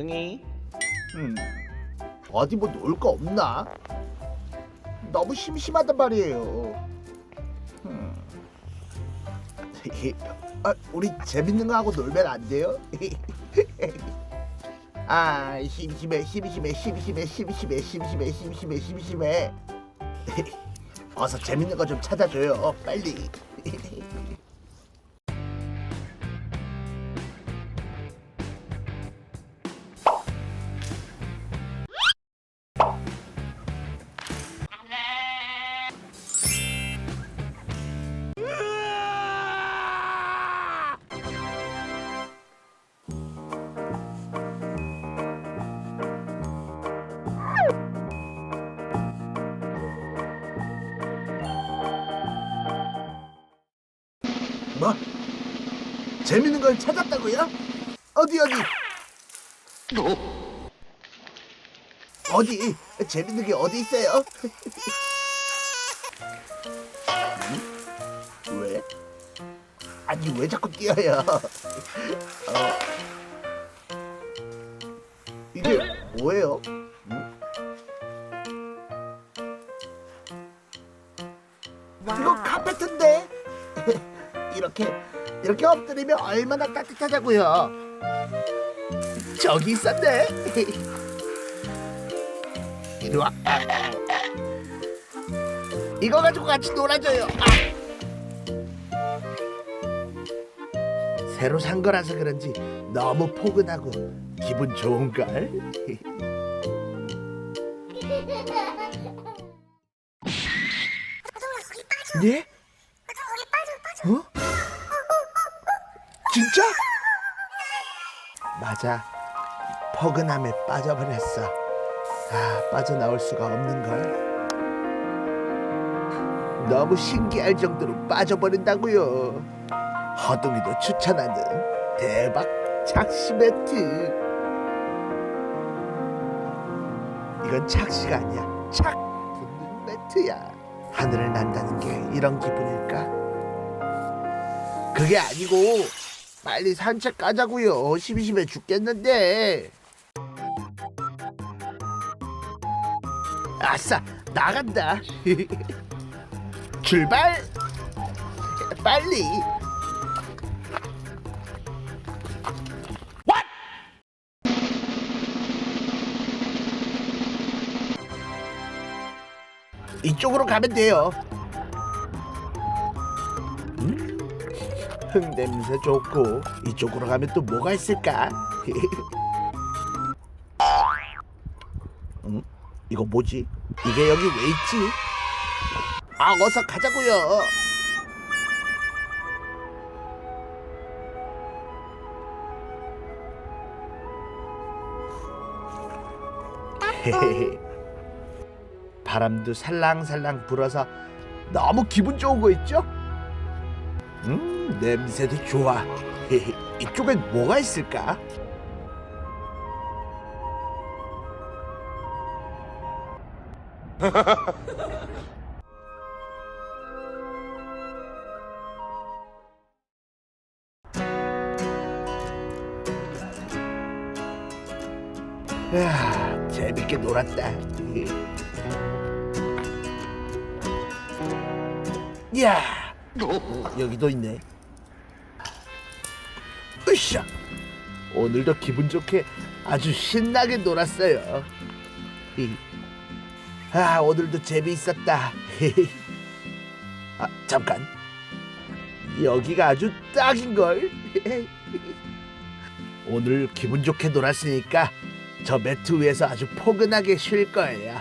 호둥이 음, 어디 뭐 놀 거 없나? 너무 심심하단 말이에요. 음. 아, 우리 재밌는 거 하고 놀면 안 돼요? 아, 심심해, 심심해, 심심해, 심심해, 심심해, 심심해, 심심해. 어서 재밌는 거 좀 찾아줘요, 빨리. 뭐? 재밌는 걸 찾았다고요? 어디 어디? 어디? 재밌는 게 어디 있어요? 음? 왜? 아니 왜 자꾸 뛰어요? 어. 이게 뭐예요? 음? 이거 카페트인데 이렇게 이렇게 엎드리면 얼마나 따뜻하다고요? 저기 있었네. 이리 와. 아. 이거 가지고 같이 놀아줘요. 아. 새로 산 거라서 그런지 너무 포근하고 기분 좋은 걸. 네? 진짜? 맞아. 포근함에 빠져버렸어. 아, 빠져나올 수가 없는 걸. 너무 신기할 정도로 빠져버린다고요. 허둥이도 추천하는 대박 착시 매트. 이건 착시가 아니야. 착 붙는 매트야. 하늘을 난다는 게 이런 기분일까? 그게 아니고 빨리 산책 가자고요. 심심해 죽겠는데. 아싸 나간다. 출발. 빨리. 이쪽으로 가면 돼요. 흙 냄새 좋고 이쪽으로 가면 또 뭐가 있을까? 음, 이거 뭐지? 이게 여기 왜 있지? 아, 어서 가자고요. 바람도 살랑살랑 불어서 너무 기분 좋은 거 있죠? 음, 냄새도 좋아. 이쪽엔 뭐가 있을까? 야, 재밌게 놀았다. 야, 여기도 있네. 으쌰. 오늘도 기분 좋게 아주 신나게 놀았어요. 아, 오늘도 재미있었다. 아, 잠깐. 여기가 아주 딱인 걸. 오늘 기분 좋게 놀았으니까 저 매트 위에서 아주 포근하게 쉴 거예요.